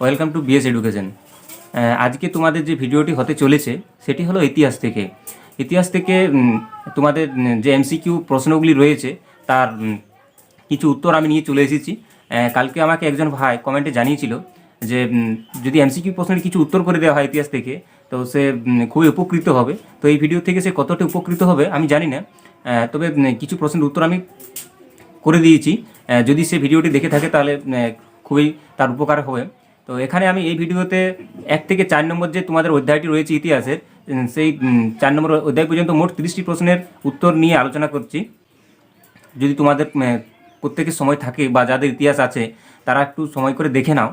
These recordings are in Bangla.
Welcome to BS education. আজকে তোমাদের যে ভিডিওটি হতে চলেছে, সেটি হলো ইতিহাস থেকে। ইতিহাস থেকে তোমাদের যে এমসিকিউ প্রশ্নগুলি রয়েছে, তার কিছু উত্তর আমি নিয়ে চলে এসেছি। কালকে আমাকে একজন ভাই কমেন্টে জানিয়েছিল যে যদি এমসিকিউ প্রশ্নের কিছু উত্তর করে দেওয়া হয় ইতিহাস থেকে, তো সে খুবই উপকৃত হবে। তো এই ভিডিও থেকে সে কতটা উপকৃত হবে, আমি জানি না। তবে কিছু প্রশ্নের উত্তর আমি করে দিয়েছি। যদি সে ভিডিওটি দেখে থাকে, তাহলে খুবই তার উপকার হবে। তো এখানে আমি এই ভিডিওতে এক থেকে চার নম্বর যে তোমাদের অধ্যায়টি রয়েছে ইতিহাসের সেই চার নম্বর অধ্যায় পর্যন্ত মোট তিরিশটি প্রশ্নের উত্তর নিয়ে আলোচনা করছি। যদি তোমাদের প্রত্যেকের সময় থাকে বা যাদের ইতিহাস আছে, তারা একটু সময় করে দেখে নাও।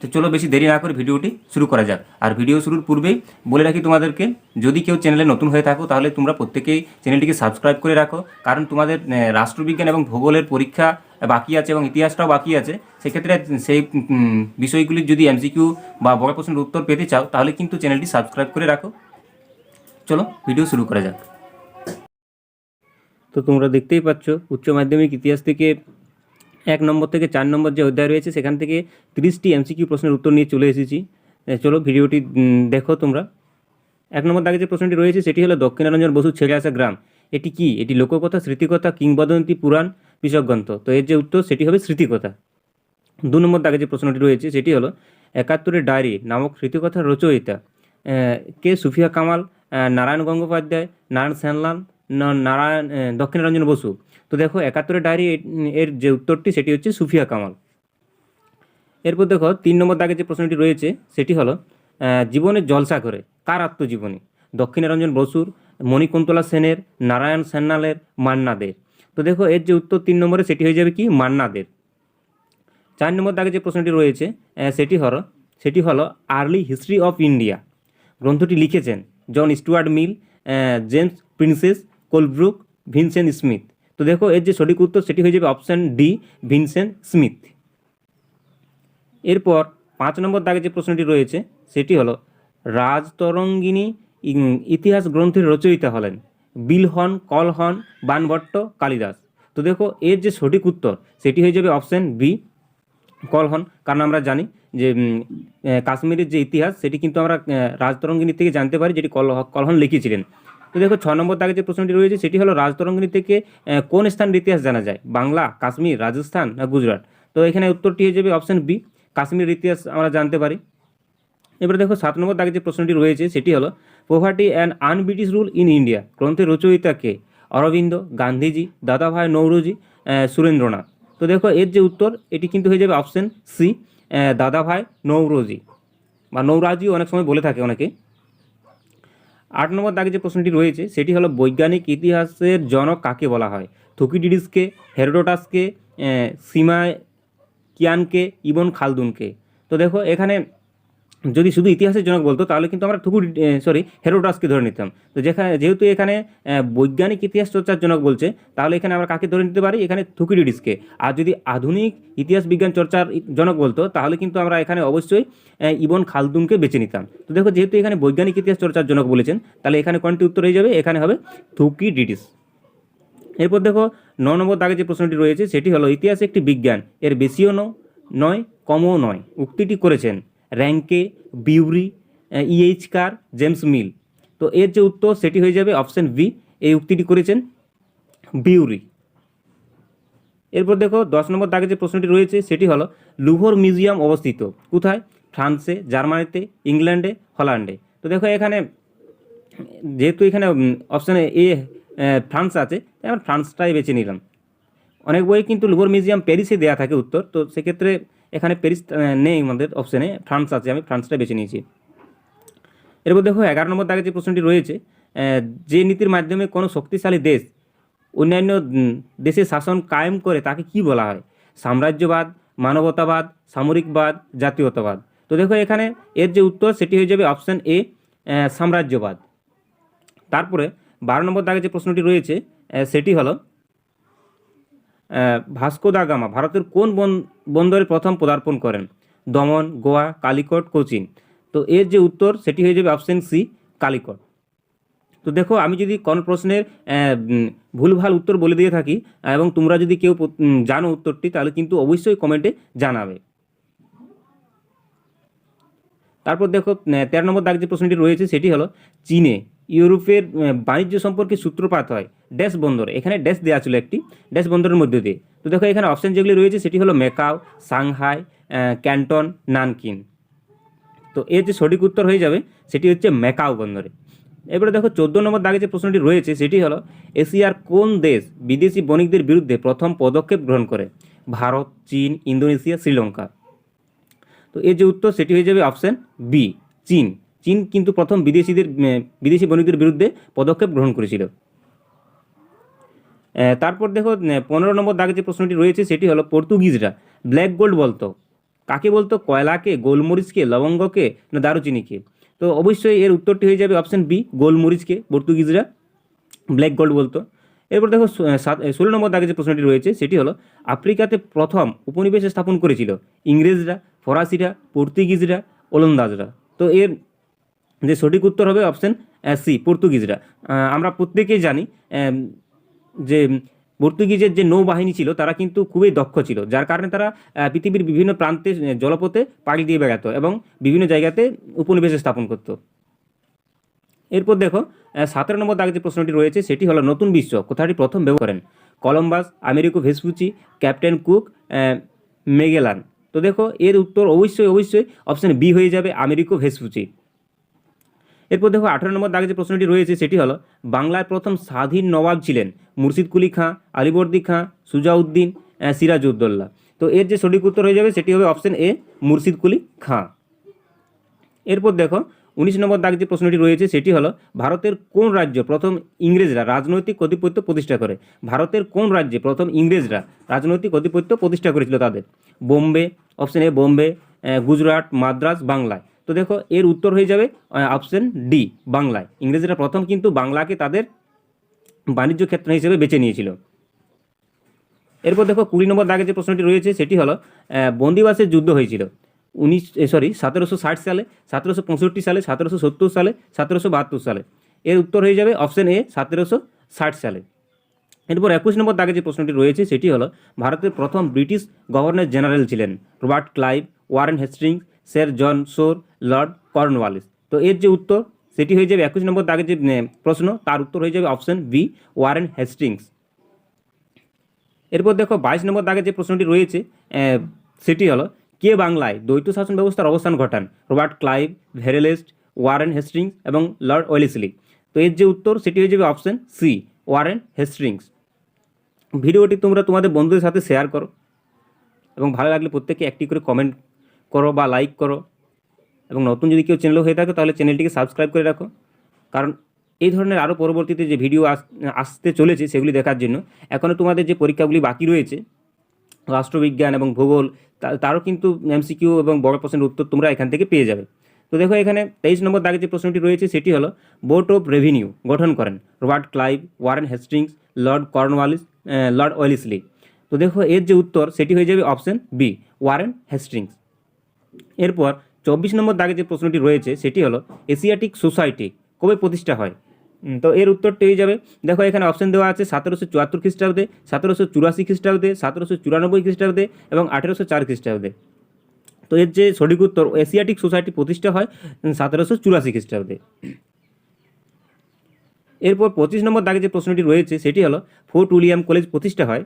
তো চলো বেশি দেরি না করে ভিডিওটি শুরু করা যাক। আর ভিডিও শুরুর পূর্বেই বলে রাখি তোমাদেরকে, যদি কেউ চ্যানেলে নতুন হয়ে থাকো, তাহলে তোমরা প্রত্যেকেই চ্যানেলটিকে সাবস্ক্রাইব করে রাখো। কারণ তোমাদের রাষ্ট্রবিজ্ঞান এবং ভূগোলের পরীক্ষা বাকি আছে এবং ইতিহাসটাও বাকি আছে, সেক্ষেত্রে সেই বিষয়গুলির যদি এমসিকিউ বা বড় প্রশ্নের উত্তর পেতে চাও, তাহলে কিন্তু চ্যানেলটি সাবস্ক্রাইব করে রাখো। চলো, ভিডিও শুরু করা যাক। তো তোমরা দেখতেই পাচ্ছ, উচ্চ মাধ্যমিক ইতিহাস থেকে এক নম্বর থেকে চার নম্বর যে অধ্যায় রয়েছে, সেখান থেকে তিরিশটি এমসিকিউ প্রশ্নের উত্তর নিয়ে চলে এসেছি। চলো, ভিডিওটি দেখো তোমরা। এক নম্বর দাগে যে প্রশ্নটি রয়েছে, সেটি হলো দক্ষিণারঞ্জন বসু ছেড়ে আসা গ্রাম। এটি কি? এটি লোককথা, স্মৃতিকথা, কিংবদন্তি পুরাণ বিশগ্রন্থ তো এর যে উত্তর সেটি হবে স্মৃতিকথা। দু নম্বর দাগে যে প্রশ্নটি রয়েছে সেটি হলো, একাত্তরের ডায়েরি নামক স্মৃতিকথার রচয়িতা কে সুফিয়া কামাল নারায়ণ গঙ্গোপাধ্যায়, নারায়ণ শ্যানলাল নারায়ণ দক্ষিণারঞ্জন বসু। তো দেখো, একাত্তরের ডায়েরি এর যে উত্তরটি সেটি হচ্ছে সুফিয়া কামাল। এরপর দেখো, তিন নম্বর দাগে যে প্রশ্নটি রয়েছে সেটি হলো জীবনের জলসা করে, কার আত্মজীবনী? দক্ষিণারঞ্জন বসুর, মণিকুন্তলা সেনের, নারায়ণ সেন্নালের মান্না মান্নাদের। তো দেখো, এর যে উত্তর তিন নম্বরে, সেটি হয়ে যাবে কি? মান্নাদের। চার নম্বর দাগে যে প্রশ্নটি রয়েছে সেটি হলো সেটি হলো, আর্লি হিস্ট্রি অফ ইন্ডিয়া। গ্রন্থটি লিখেছেন John Stuart Mill James Prinsep, Colebrooke, Vincent Smith. তো দেখো, এর যে সঠিক উত্তর, সেটি হয়ে যাবে অপশান ডি, ভিনসেন্ট স্মিথ। এরপর পাঁচ নম্বর দাগে যে প্রশ্নটি রয়েছে, সেটি হলো, রাজতরঙ্গিনী ইতিহাস গ্রন্থের রচয়িতা হলেন। বিলহন কলহন বানভট্ট, কালিদাস। তো দেখো, এর যে সঠিক উত্তর, সেটি হয়ে যাবে অপশান বি কলহন কারণ আমরা জানি যে কাশ্মীরের যে ইতিহাস, সেটি কিন্তু আমরা রাজতরঙ্গিনী থেকে জানতে পারি, যেটি কল কলহন লিখেছিলেন। তো দেখো, ছ নম্বর দাগে যে প্রশ্নটি রয়েছে, সেটি হলো, রাজতরঙ্গিনী থেকে কোন স্থানের ইতিহাস জানা যায়? বাংলা, কাশ্মীর, রাজস্থান না গুজরাট? তো এখানে উত্তরটি হয়ে যাবে অপশান বি কাশ্মীরের ইতিহাস আমরা জানতে পারি। এবারে দেখো, সাত নম্বর দাগে যে প্রশ্নটি রয়েছে, সেটি হলো poverty and unBritish rule in India গ্রন্থের রচয়িতা কে? অরবিন্দ, গান্ধীজি, দাদাভাই নৌরজি সুরেন্দ্রনাথ। তো দেখো, এর যে উত্তর, এটি কিন্তু হয়ে যাবে অপশন সি দাদাভাই নৌরোজি। বা নৌরাজি অনেক সময় বলে থাকে অনেকে। আট নম্বর দাগে যে প্রশ্নটি রয়েছে, সেটি হলো বৈজ্ঞানিক ইতিহাসের জনক কাকে বলা হয়? থুকিডিডিসকে হেরোডোটাসকে সীমা কিয়ানকে ইবন খালদুনকে তো দেখো, এখানে যদি শুধু ইতিহাসের জনক বলতো, তাহলে কিন্তু আমরা ঠুকুর সরি হেরোডাসকে ধরে নিতাম। তো যেখানে যেহেতু এখানে বৈজ্ঞানিক ইতিহাস চর্চার জনক বলছে, তাহলে এখানে আমরা কাকে ধরে নিতে পারি? এখানে থুকিডিডিসকে। আর যদি আধুনিক ইতিহাস বিজ্ঞান চর্চার জনক বলতো, তাহলে কিন্তু আমরা এখানে অবশ্যই ইবন খালদুমকে বেছে নিতাম। তো দেখো, যেহেতু এখানে বৈজ্ঞানিক ইতিহাস চর্চার জনক বলেছেন, তাহলে এখানে কোনটি উত্তর হয়ে যাবে? এখানে হবে থুকিডিডিস। এরপর দেখো, ন নম্বর দাগে যে প্রশ্নটি রয়েছে, সেটি হলো, ইতিহাস একটি বিজ্ঞান, এর বেশিও নয়, কমও নয়। উক্তিটি করেছেন। র্যাঙ্কে বিউরি ইএইচ কার জেমস মিল তো এর যে উত্তর, সেটি হয়ে যাবে অপশন বি এই উক্তিটি করেছেন বিউরি এরপর দেখো, দশ নম্বর দাগে যে প্রশ্নটি রয়েছে, সেটি হলো লুভর মিউজিয়াম অবস্থিত কোথায়? ফ্রান্সে, জার্মানিতে, ইংল্যান্ডে, হল্যান্ডে। তো দেখো, এখানে, যেহেতু এখানে অপশানে এ, ফ্রান্স আছে, তাই আমরা ফ্রান্সটাই বেছে নিলাম। অনেক বই কিন্তু লুভর মিউজিয়াম প্যারিসে দেওয়া থাকে উত্তর, তো সেক্ষেত্রে এখানে প্যারিস নেই আমাদের অপশানে ফ্রান্স আছে, আমি ফ্রান্সটা বেছে নিয়েছি। এরপর দেখো, এগারো নম্বর দাগে যে প্রশ্নটি রয়েছে যে নীতির মাধ্যমে কোনো শক্তিশালী দেশ অন্যান্য দেশের শাসন কায়েম করে, তাকে কি বলা হয়? সাম্রাজ্যবাদ, মানবতাবাদ, সামরিকবাদ, জাতীয়তাবাদ। তো দেখো, এখানে এর যে উত্তর, সেটি হয়ে যাবে অপশান এ সাম্রাজ্যবাদ। তারপরে বারো নম্বর দাগে যে প্রশ্নটি রয়েছে সেটি হলো ভাস্কো দা গামা, ভারতের কোন বন- বন্দরে প্রথম পদার্পণ করেন। দমন, গোয়া, কালিকট, কোচিন। তো এর যে উত্তর, সেটি হয়ে যাবে অপশন সি, কালিকট। তো দেখো, আমি যদি কোন প্রশ্নের ভুলভাল উত্তর বলে দিয়ে থাকি, এবং তোমরা যদি কেউ জানো উত্তরটি, তাহলে কিন্তু অবশ্যই কমেন্টে জানাবে। তারপর দেখো তেরো নম্বর দাগ যে প্রশ্নটি রয়েছে, সেটি হলো, চীনে ইউরোপের বাণিজ্য সম্পর্কে সূত্রপাত হয় ড্যাশ বন্দর। এখানে ড্যাশ দেওয়া ছিল একটি, ড্যাশ বন্দরের মধ্যে দিয়ে। তো দেখো এখানে অপশন যেগুলি রয়েছে সেটি হলো মেকাও, সাংহাই ক্যান্টন, নানকিন। তো এর যে সঠিক উত্তর হয়ে যাবে সেটি হচ্ছে ম্যাকাও বন্দরে। এবারে দেখো চোদ্দ নম্বর দাগে যে প্রশ্নটি রয়েছে সেটি হলো, এশিয়ার কোন দেশ বিদেশি বণিকদের বিরুদ্ধে প্রথম পদক্ষেপ গ্রহণ করে? ভারত, চীন, ইন্দোনেশিয়া, শ্রীলঙ্কা। তো এর যে উত্তর সেটি হয়ে যাবে অপশন বি চীন। চীন কিন্তু প্রথম বিদেশিদের বিদেশি বণিকদের বিরুদ্ধে পদক্ষেপ গ্রহণ করেছিল। তারপর দেখো পনেরো নম্বর দাগে যে প্রশ্নটি রয়েছে, সেটি হলো পর্তুগিজরা। ব্ল্যাক গোল্ড বলতো। কাকে বলতো? কয়লাকে, গোলমরিচকে, লবঙ্গকে না দারুচিনিকে? তো অবশ্যই এর উত্তরটি হয়ে যাবে অপশান বি, গোলমরিচকে, পর্তুগিজরা। ব্ল্যাক গোল্ড বলতো। এরপর দেখো ষোলো নম্বর দাগে যে প্রশ্নটি রয়েছে, সেটি হলো, আফ্রিকাতে প্রথম উপনিবেশ স্থাপন করেছিল ইংরেজরা, ফরাসিরা, পর্তুগিজরা, ওলন্দাজরা। তো এর যে সঠিক উত্তর হবে অপশান সি, পর্তুগিজরা। আমরা প্রত্যেকেই জানি যে পর্তুগিজের যে নৌবাহিনী ছিল, তারা কিন্তু খুবই দক্ষ ছিল। যার কারণে তারা পৃথিবীর বিভিন্ন প্রান্তে জলপথে পাড়ি দিয়ে বেড়াতো এবং বিভিন্ন জায়গাতে উপনিবেশ স্থাপন করতো। এরপর দেখো সতেরো নম্বর দাগে যে প্রশ্নটি রয়েছে, সেটি হলো, নতুন বিশ্ব, কোথাটি প্রথম ব্যবহার করেন? Columbus, Amerigo Vespucci, captain Cook Magellan. তো দেখো, এর উত্তর অবশ্যই অবশ্যই অপশন বি হয়ে যাবে, আমেরিকো ভেসপুচি। এরপর দেখো আঠারো নম্বর দাগে যে প্রশ্নটি রয়েছে সেটি হলো বাংলার প্রথম স্বাধীন নবাব ছিলেন মুর্শিদ কুলি খাঁ আলিবর্দি খাঁ সুজাউদ্দিন আহ, সিরাজউদ্দৌলা। তো এর যে সঠিক উত্তর হয়ে যাবে সেটি হবে অপশন এ মুর্শিদ কুলি খাঁ। এরপর দেখো উনিশ নম্বর দাগ যে প্রশ্নটি রয়েছে সেটি হলো ভারতের কোন রাজ্য প্রথম ইংরেজরা রাজনৈতিক কর্তৃপত্য প্রতিষ্ঠা করে? ভারতের কোন রাজ্যে প্রথম ইংরেজরা রাজনৈতিক কর্তৃপত্য প্রতিষ্ঠা করেছিল তাদের? বোম্বে অপশন এ বোম্বে গুজরাট মাদ্রাজ বাংলায়। তো দেখো, এর উত্তর হয়ে যাবে অপশন ডি বাংলায়। ইংরেজরা প্রথম কিন্তু বাংলাকে তাদের বাণিজ্য ক্ষেত্র হিসেবে বেছে নিয়েছিল। এরপর দেখো, কুড়ি নম্বর দাগে যে প্রশ্নটি রয়েছে, সেটি হলো বন্দিবাসের যুদ্ধ হয়েছিল। উনিশ সরি সতেরোশো ষাট সালে, সতেরোশো পঁয়ষট্টি সালে, সতেরোশো সত্তর সালে, সতেরোশো বাহাত্তর সালে। এর উত্তর হয়ে যাবে অপশন এ সতেরোশো ষাট সালে। এরপর একুশ নম্বর দাগে যে প্রশ্নটি রয়েছে, সেটি হলো, ভারতের প্রথম ব্রিটিশ গভর্নর জেনারেল ছিলেন Robert Clive Warren Hastings Sir John Shore Lord Cornwallis. তো এর যে উত্তর, সেটি হয়ে যাবে একুশ নম্বর দাগের যে প্রশ্ন, তার উত্তর হয়ে যাবে অপশন বি, ওয়ারেন হেস্টিংস। এরপর দেখো, বাইশ নম্বর দাগের যে প্রশ্নটি রয়েছে সেটি হলো, কে বাংলায় দ্বৈত শাসন ব্যবস্থার অবস্থান ঘটান? Robert Clive, Verelst, Warren Hastings এবং লর্ড ওয়েলিসলি। তো এর যে উত্তর, সেটি হয়ে যাবে অপশন সি, ওয়ারেন হেস্টিংস। ভিডিওটি তোমরা তোমাদের বন্ধুদের সাথে শেয়ার করো এবং ভালো লাগলে প্রত্যেকে একটি করে কমেন্ট করো বা লাইক করো। এবং নতুন যদি কেউ চ্যানেল হয়ে থাকে, তাহলে চ্যানেলটিকে সাবস্ক্রাইব করে রাখো। কারণ এই ধরনের আরও পরবর্তীতে যে ভিডিও আস, আসতে চলেছে, সেগুলি দেখার জন্য এখনও তোমাদের যে পরীক্ষাগুলি বাকি রয়েছে, রাষ্ট্রবিজ্ঞান এবং ভূগোল তারও কিন্তু এমসিকিউ এবং বড় প্রশ্নের উত্তর তোমরা এখান থেকে পেয়ে যাবে। তো দেখো এখানে তেইশ নম্বর দাগে যে প্রশ্নটি রয়েছে, সেটি হলো বোর্ড অফ রেভিনিউ গঠন করেন Robert Clive, Warren Hastings, Lord Cornwallis Lord Wellesley. তো দেখো এর যে উত্তর, সেটি হয়ে যাবে অপশন বি, ওয়ারেন হেস্টিংস। এরপর চব্বিশ নম্বর দাগে যে প্রশ্নটি রয়েছে, সেটি হলো এশিয়াটিক সোসাইটি কবে প্রতিষ্ঠা হয়? তো এর উত্তরটি হয়ে যাবে, দেখো এখানে অপশন দেওয়া আছে সতেরোশো চুয়াত্তর খ্রিস্টাব্দে, সতেরোশো চুরাশি খ্রিস্টাব্দে, সতেরোশো চুরানব্বই খ্রিস্টাব্দে এবং আঠেরোশো চার খ্রিস্টাব্দে। তো এর যে সঠিক উত্তর, এশিয়াটিক সোসাইটি প্রতিষ্ঠা হয় সতেরোশো চুরাশি খ্রিস্টাব্দে। এরপর পঁচিশ নম্বর দাগে যে প্রশ্নটি রয়েছে, সেটি হলো ফোর্ট উইলিয়াম কলেজ প্রতিষ্ঠা হয়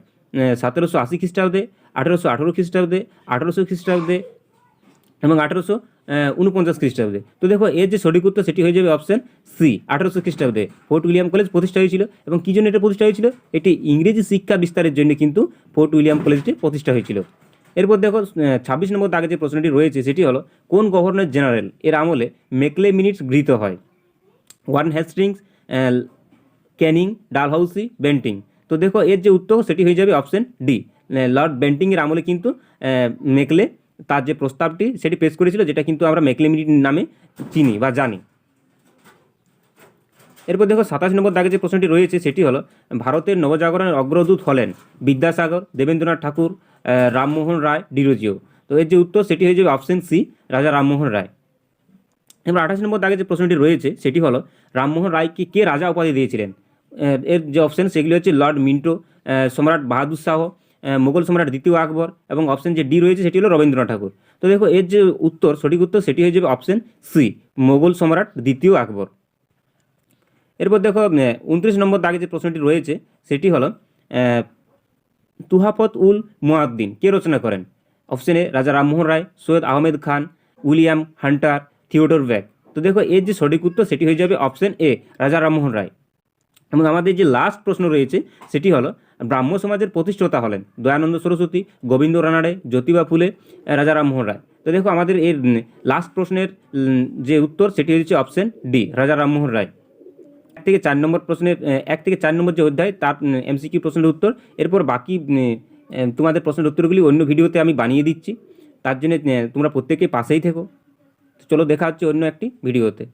সতেরোশো আশি খ্রিস্টাব্দে, আঠেরোশো আঠেরো খ্রিস্টাব্দে, আঠেরোশো খ্রিস্টাব্দে এবং আঠেরোশো উনপঞ্চাশ খ্রিস্টাব্দে। তো দেখো, এর যে সঠিক উত্তর সেটি হয়ে যাবে অপশন সি আঠেরোশো খ্রিস্টাব্দে। ফোর্ট উইলিয়াম কলেজ প্রতিষ্ঠা হয়েছিল এবং কী জন্য এটা প্রতিষ্ঠা হয়েছিল? এটি ইংরেজি শিক্ষা বিস্তারের জন্য কিন্তু ফোর্ট উইলিয়াম কলেজটি প্রতিষ্ঠা হয়েছিল। এরপর দেখো ছাব্বিশ নম্বর দাগে যে প্রশ্নটি রয়েছে সেটি হলো, কোন গভর্নর জেনারেল? এর আমলে মেকলে মিনিটস গৃহীত হয়। Warren Hastings Canning Dalhousie, Bentinck. তো দেখো, এর যে উত্তর সেটি হয়ে যাবে অপশন ডি লর্ড বেন্টিংয়ের আমলে কিন্তু মেকলে তার যে প্রস্তাবটি সেটি পেশ করেছিল, যেটা কিন্তু আমরা মেকলে মিনিট নামে চিনি বা জানি। এরপর দেখো, সাতাশ নম্বর দাগে যে প্রশ্নটি রয়েছে, সেটি হলো, ভারতের নবজাগরণের অগ্রদূত হলেন বিদ্যাসাগর, দেবেন্দ্রনাথ ঠাকুর রামমোহন রায়, ডিরোজিও। তো এর যে উত্তর, সেটি হয়ে যাবে অপশন সি রাজা রামমোহন রায়। এবার আঠাশ নম্বর দাগে যে প্রশ্নটি রয়েছে, সেটি হলো, রামমোহন রায়কে কে রাজা উপাধি দিয়েছিলেন? এর- যে অপশন সেগুলি হচ্ছে লর্ড মিন্টো সম্রাট বাহাদুর শাহ মোগল সম্রাট দ্বিতীয় আকবর এবং অপশন যে ডি রয়েছে সেটি হলো রবীন্দ্রনাথ ঠাকুর। তো দেখো, এর যে উত্তর, সঠিক উত্তর সেটি হয়ে যাবে অপশন সি মোগল সম্রাট দ্বিতীয় আকবর। এরপর দেখো উনত্রিশ নম্বর দাগে যে প্রশ্নটি রয়েছে সেটি হলো তুহাফত উল মুয়াদ্দিন কে রচনা করেন? Option Raja Rammohan Roy, Syed Ahmed Khan, William Hunter, Theodore Beck. তো দেখো, এর যে সঠিক উত্তর সেটি হয়ে যাবে অপশন এ রাজা রামমোহন রায়। এবং আমাদের যে লাস্ট প্রশ্ন রয়েছে সেটি হলো ব্রাহ্ম সমাজের প্রতিষ্ঠাতা হলেন দয়ানন্দ সরস্বতী গোবিন্দ রানাড়ে জ্যোতিবা ফুলে আহ, রাজা রামমোহন রায়। তো দেখো আমাদের এর লাস্ট প্রশ্নের যে উত্তর সেটি হচ্ছে অপশন ডি রাজা রামমোহন রায়। এক থেকে চার নম্বর প্রশ্নের এক থেকে চার নম্বর যে অধ্যায় তার এমসিকিউ প্রশ্নের উত্তর। এরপর বাকি তোমাদের প্রশ্নের উত্তরগুলি অন্য ভিডিওতে আমি বানিয়ে দিচ্ছি। তার জন্য তোমরা প্রত্যেকেই পাশেই থেকো। চলো দেখা হচ্ছে অন্য একটি ভিডিওতে।